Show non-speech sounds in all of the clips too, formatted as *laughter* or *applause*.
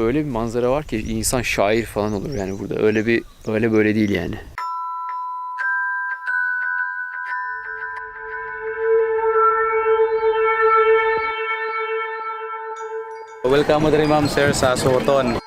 Öyle bir manzara var ki insan şair falan olur yani burada. Öyle bir öyle böyle değil yani. Welcome mo diri ma'am sir sa Soton.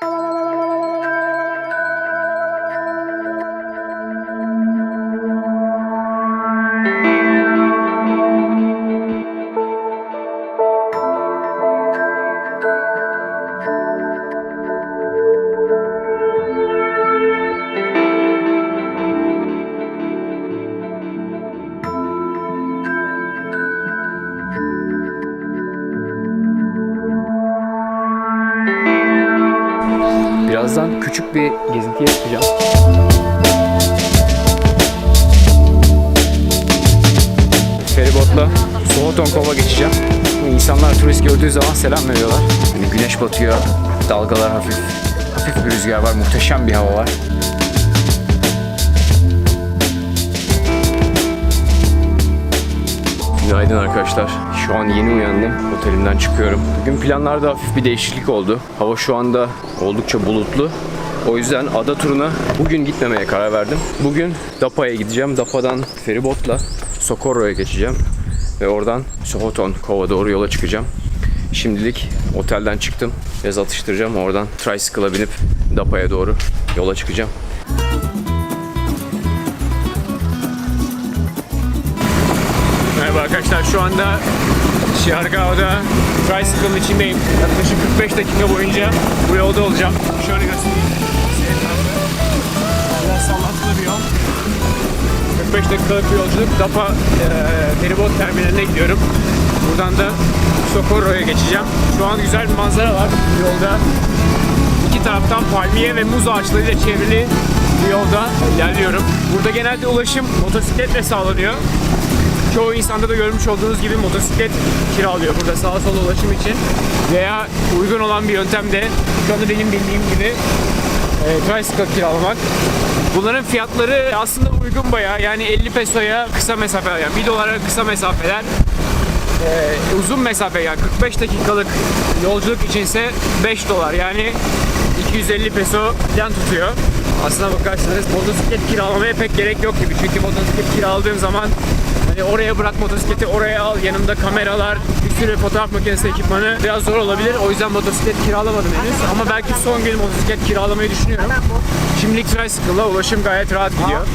Küçük bir gezintiye çıkacağım. Feribotla Sohoton Kova geçeceğim. İnsanlar turist gördüğü zaman selam veriyorlar. Yani güneş batıyor, dalgalar hafif, hafif bir rüzgar var, muhteşem bir hava var. Günaydın arkadaşlar. Şu an yeni uyandım. Otelimden çıkıyorum. Bugün planlarda hafif bir değişiklik oldu. Hava şu anda oldukça bulutlu. O yüzden ada turuna bugün gitmemeye karar verdim. Bugün Dapa'ya gideceğim. Dapa'dan feribotla Socorro'ya geçeceğim. Ve oradan Sohoton Kova doğru yola çıkacağım. Şimdilik otelden çıktım. Biraz atıştıracağım. Oradan tricycle'a binip Dapa'ya doğru yola çıkacağım. Merhaba arkadaşlar şu anda Şiargao'da Tricycle'ın içindeyim. Yaklaşık 45 dakika boyunca bu yolda olacağım. Şöyle göstereyim. Biraz sallantılı bir yol. 45 dakikalık bir yolculuk. Dapa e, feribot terminaline gidiyorum. Buradan da Socorro'ya geçeceğim. Şu an güzel bir manzara var yolda. İki taraftan palmiye ve muz ağaçlarıyla çevrili bir yolda ilerliyorum. Burada genelde ulaşım motosikletle sağlanıyor. Çoğu insanda da görmüş olduğunuz gibi motosiklet kiralıyor burada sağa sola ulaşım için. Veya uygun olan bir yöntem de şu anda benim bildiğim gibi e, tricycle kiralamak. Bunların fiyatları aslında uygun bayağı. Yani 50 pesoya kısa mesafeler yani 1 dolara kısa mesafeler. Ee, uzun mesafe yani 45 dakikalık yolculuk içinse 5 dolar yani 250 peso falan tutuyor. Aslına bakarsanız motosiklet kiralamaya pek gerek yok gibi. Çünkü motosiklet kiraladığım zaman hani oraya bırak motosikleti oraya al yanımda kameralar bir sürü fotoğraf makinesi ekipmanı biraz zor olabilir. O yüzden motosiklet kiralamadım henüz. Ama belki son gün motosiklet kiralamayı düşünüyorum. Şimdilik tricycle'la ulaşım gayet rahat gidiyor.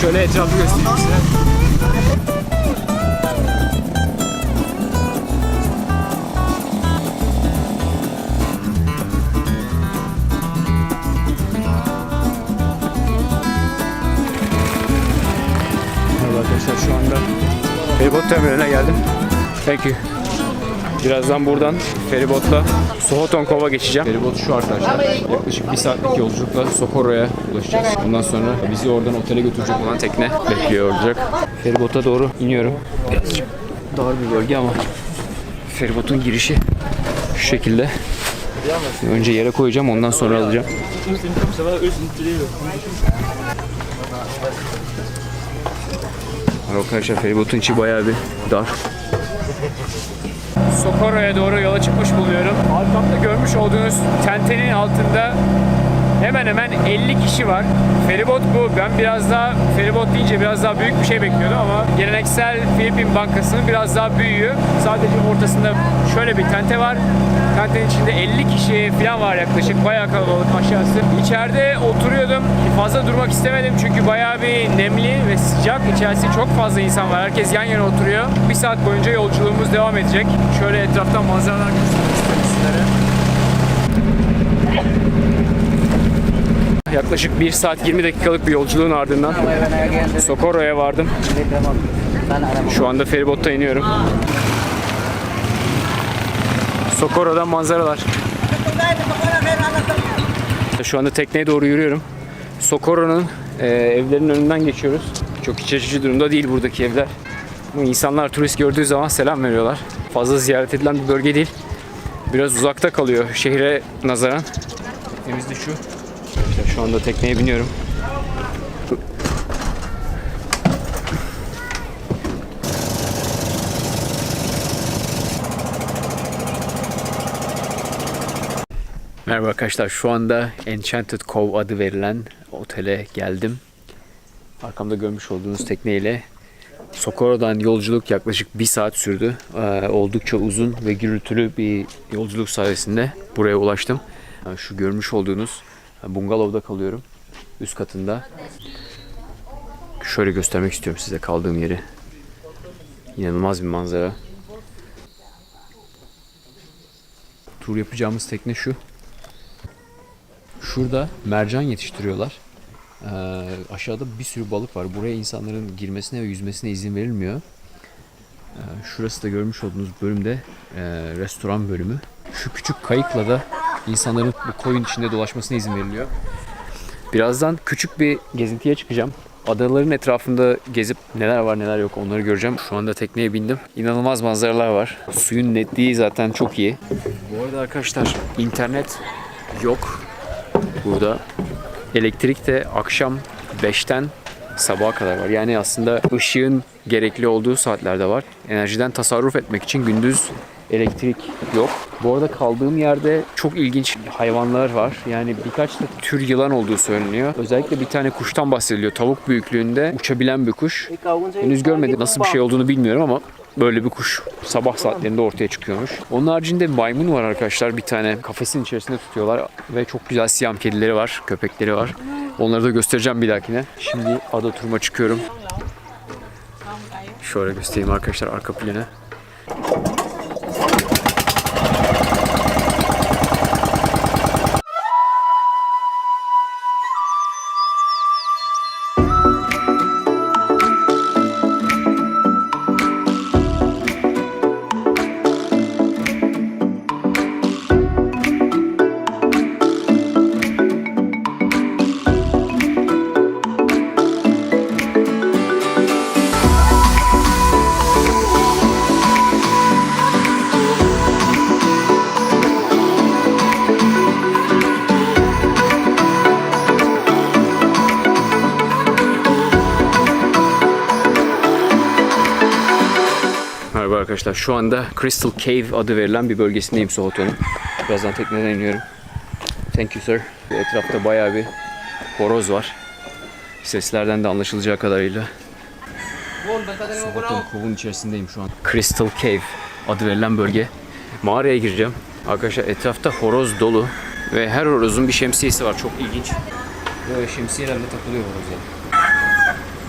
Şöyle etrafı göstereyim size. Feribot terminaline geldim. Thank you. Birazdan buradan feribotla Sohoton Kova geçeceğim. Feribot şu arkadaşlar. Yaklaşık bir saatlik yolculukla Socorro'ya ulaşacağız. Bundan sonra bizi oradan otele götürecek olan tekne bekliyor olacak. Feribota doğru iniyorum. Birazcık dar bir bölge ama feribotun girişi şu şekilde. Önce yere koyacağım ondan sonra alacağım. Arkadaşlar feribotun içi bayağı bir dar. Socorro'ya doğru yola çıkmış buluyorum. Arkamda görmüş olduğunuz tentenin altında hemen hemen 50 kişi var. Feribot bu. Ben biraz daha feribot deyince biraz daha büyük bir şey bekliyordum ama geleneksel Filipin Bankası'nın biraz daha büyüğü. Sadece ortasında şöyle bir tente var. Tentenin içinde 50 kişi falan var yaklaşık. Bayağı kalabalık aşağısı. İçeride oturuyordum. Fazla durmak istemedim çünkü bayağı bir nemli ve sıcak. İçerisi çok fazla insan var. Herkes yan yana oturuyor. Bir saat boyunca yolculuğumuz devam edecek. Şöyle etraftan manzaralar göstermek istedim sizlere. Yaklaşık 1 saat 20 dakikalık bir yolculuğun ardından Socorro'ya vardım. Şu anda feribotta iniyorum. Socorro'dan manzaralar. Şu anda tekneye doğru yürüyorum. Socorro'nun e, evlerinin önünden geçiyoruz. Çok iç açıcı durumda değil buradaki evler. Bu insanlar turist gördüğü zaman selam veriyorlar. Fazla ziyaret edilen bir bölge değil. Biraz uzakta kalıyor şehre nazaran. Teknemiz de şu. Şu anda tekneye biniyorum. Merhaba arkadaşlar. Şu anda Enchanted Cove adı verilen otele geldim. Arkamda görmüş olduğunuz tekneyle Socorro'dan yolculuk yaklaşık bir saat sürdü. Ee, oldukça uzun ve gürültülü bir yolculuk sayesinde buraya ulaştım. Ee, Şu görmüş olduğunuz bungalovda kalıyorum. Üst katında. Şöyle göstermek istiyorum size kaldığım yeri. İnanılmaz bir manzara. Tur yapacağımız tekne şu. Şurada mercan yetiştiriyorlar. Ee, aşağıda bir sürü balık var. Buraya insanların girmesine ve yüzmesine izin verilmiyor. Ee, şurası da görmüş olduğunuz bölümde e, restoran bölümü. Şu küçük kayıkla da insanların bu koyun içinde dolaşmasına izin veriliyor. Birazdan küçük bir gezintiye çıkacağım. Adaların etrafında gezip neler var neler yok onları göreceğim. Şu anda tekneye bindim. İnanılmaz manzaralar var. Suyun netliği zaten çok iyi. Bu arada arkadaşlar internet yok burada. Elektrik de akşam 5'ten sabaha kadar var. Yani aslında ışığın gerekli olduğu saatlerde var. Enerjiden tasarruf etmek için gündüz elektrik yok. Bu arada kaldığım yerde çok ilginç hayvanlar var. Yani birkaç da tür yılan olduğu söyleniyor. Özellikle bir tane kuştan bahsediliyor. Tavuk büyüklüğünde uçabilen bir kuş. Henüz görmedim. Nasıl bir şey olduğunu bilmiyorum ama böyle bir kuş sabah saatlerinde ortaya çıkıyormuş. Onun haricinde maymun var arkadaşlar. Bir tane kafesin içerisinde tutuyorlar ve çok güzel siyam kedileri var, köpekleri var. Onları da göstereceğim bir dahakine. Şimdi ada turuma çıkıyorum. Şöyle göstereyim arkadaşlar arka planı. Merhaba arkadaşlar. Şu anda Crystal Cave adı verilen bir bölgesindeyim Sohoto'nun. Birazdan tekneden iniyorum. Thank you sir. Etrafta bayağı bir horoz var. Seslerden de anlaşılacağı kadarıyla. Sohoto'nun kovun içerisindeyim şu an. Crystal Cave adı verilen bölge. Mağaraya gireceğim. Arkadaşlar etrafta horoz dolu. Ve her horozun bir şemsiyesi var. Çok ilginç. Böyle şemsiyelerle takılıyor horozlar.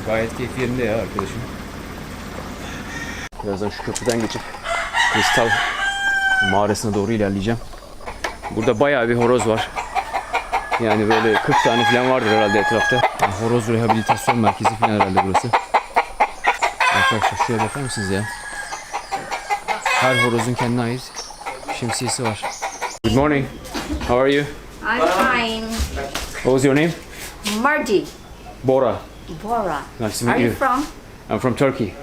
Gayet keyfi yerinde ya arkadaşım. Birazdan şu köprüden geçip kristal mağarasına doğru ilerleyeceğim. Burada bayağı bir horoz var. Yani böyle 40 tane falan vardır herhalde etrafta. Yani horoz rehabilitasyon merkezi falan herhalde burası. Arkadaşlar şuraya bakar mısınız ya? Her horozun kendine ait şemsiyesi var. Good morning. How are you? I'm fine. What was your name? Margie. Bora. Bora. Nice to meet Are you you. from? I'm from Turkey.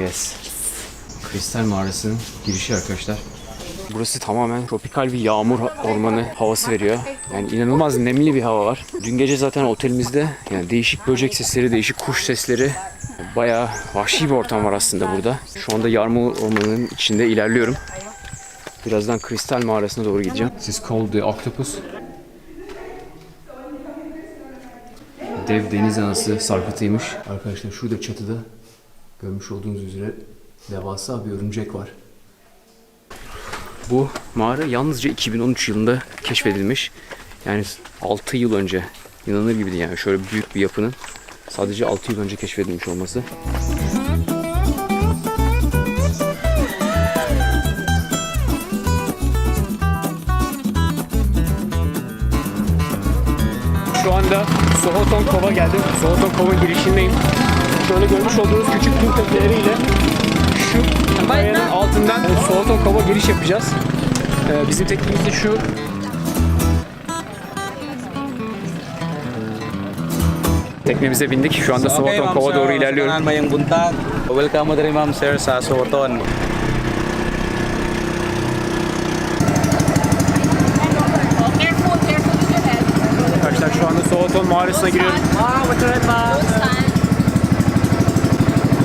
Yes. Kristal mağarasının girişi arkadaşlar. Burası tamamen tropikal bir yağmur ormanı havası veriyor. Yani inanılmaz nemli bir hava var. Dün gece zaten otelimizde yani değişik böcek sesleri, değişik kuş sesleri bayağı vahşi bir ortam var aslında burada. Şu anda yağmur ormanının içinde ilerliyorum. Birazdan kristal mağarasına doğru gideceğim. İs called the octopus. Dev deniz anası sarkıtıymış. Arkadaşlar şurada çatıda görmüş olduğunuz üzere devasa bir örümcek var. Bu mağara yalnızca 2013 yılında keşfedilmiş. Yani 6 yıl önce. İnanılır gibi değil yani. Şöyle büyük bir yapının sadece 6 yıl önce keşfedilmiş olması. Şu anda Sohoton Kov'a geldim. Sohoton Kov'un girişindeyim. Şöyle görmüş olduğunuz küçük tur tekneleriyle şu kayanın altından Sohoton Kov'a giriş yapacağız. Ee, bizim teknemiz de şu. Teknemize bindik. Şu anda Sohoton Kov'a doğru Buntag. Welcome mo diri ma'am sir sa head. Arkadaşlar şu anda Sohoton mağarasına giriyorum.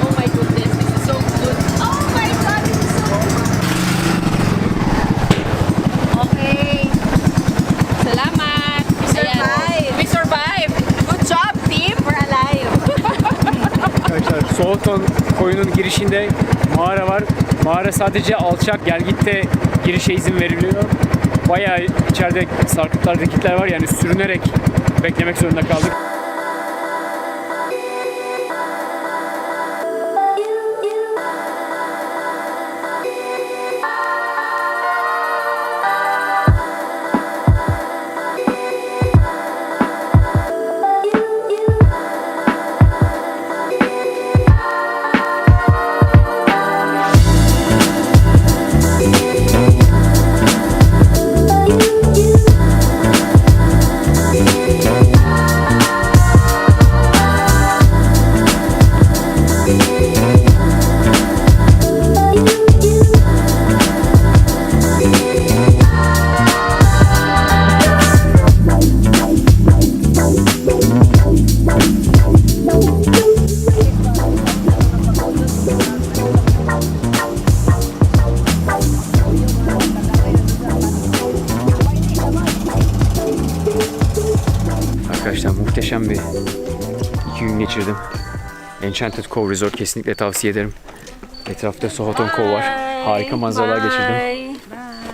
Oh, my goodness, this is so good. Oh my god, this is so good. Okay. Soğuton koyunun girişinde mağara var. Mağara sadece alçak gel gitte girişe izin veriliyor. Bayağı içeride sarkıtlar, dikitler var yani sürünerek beklemek zorunda kaldık. Enchanted Cove Resort kesinlikle tavsiye ederim. Etrafta Sohoton Cove var. Harika manzaralar geçirdim.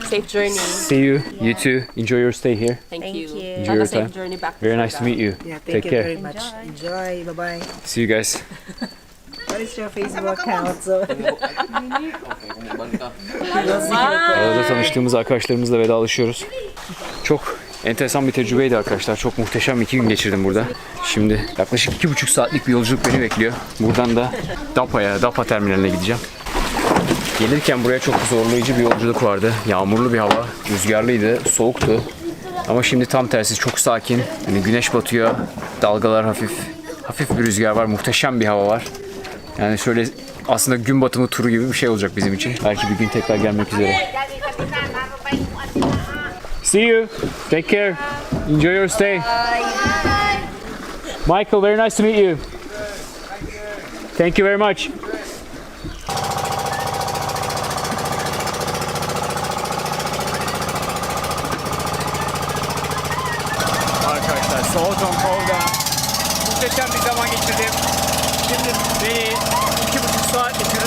Safe journey. See you. You too. Enjoy your stay here. Thank, you. Enjoy Have your a safe time. journey back. to Very nice to meet you. Yeah, thank Take you care. very much. Enjoy. Bye bye. See you guys. *laughs* What is your Facebook account? So Arada tanıştığımız arkadaşlarımızla vedalaşıyoruz. Çok enteresan bir tecrübeydi arkadaşlar. Çok muhteşem iki gün geçirdim burada. Şimdi yaklaşık iki buçuk saatlik bir yolculuk beni bekliyor. Buradan da Dapa'ya, Dapa terminaline gideceğim. Gelirken buraya çok zorlayıcı bir yolculuk vardı. Yağmurlu bir hava, rüzgarlıydı, soğuktu. Ama şimdi tam tersi çok sakin. Hani güneş batıyor, dalgalar hafif. Hafif bir rüzgar var, muhteşem bir hava var. Yani şöyle aslında gün batımı turu gibi bir şey olacak bizim için. Belki bir gün tekrar gelmek üzere. See you. Take care. Enjoy your stay. Michael, very nice to meet you. Thank you very much. Arkadaşlar Soğuton Cove'da muhteşem bir zaman geçirdim. Şimdi beni iki buçuk saatlik